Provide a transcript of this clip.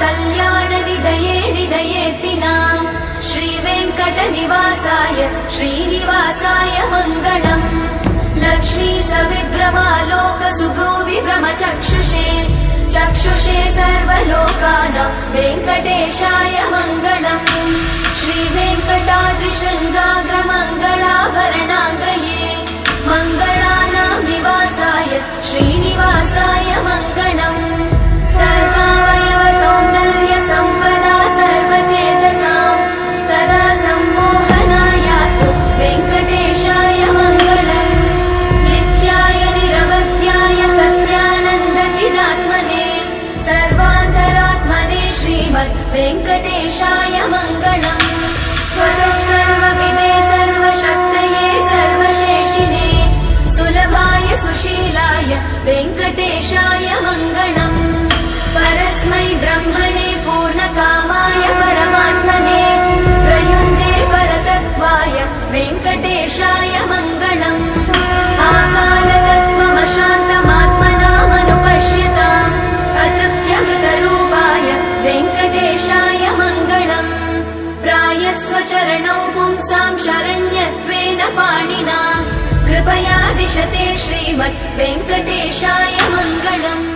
कल्याणनिधये निधयेतिनाम् श्रीवेङ्कटनिवासाय श्रीनिवासाय मङ्गलम् लक्ष्मी सविभ्रमालोकसुभ्रूविभ्रमचक्षुषे चक्षुषे सर्वलोकानां वेङ्कटेशाय मङ्गलम् श्रीवेङ्कटाद्रिशृङ्गाग्रमङ्गलाभरणाग्रये श्रीमद् वेङ्कटेशाय मङ्गलम्। स्वतः सर्वविदे सर्वशक्तये सर्वशेषिने सुलभाय सुशीलाय वेङ्कटेशाय मङ्गलम् वेङ्कटेशाय मङ्गलम् प्रायस्वचरणौ पुंसां शरण्यत्वेन पाणिना कृपया दिशते श्रीमद् वेङ्कटेशाय मङ्गलम्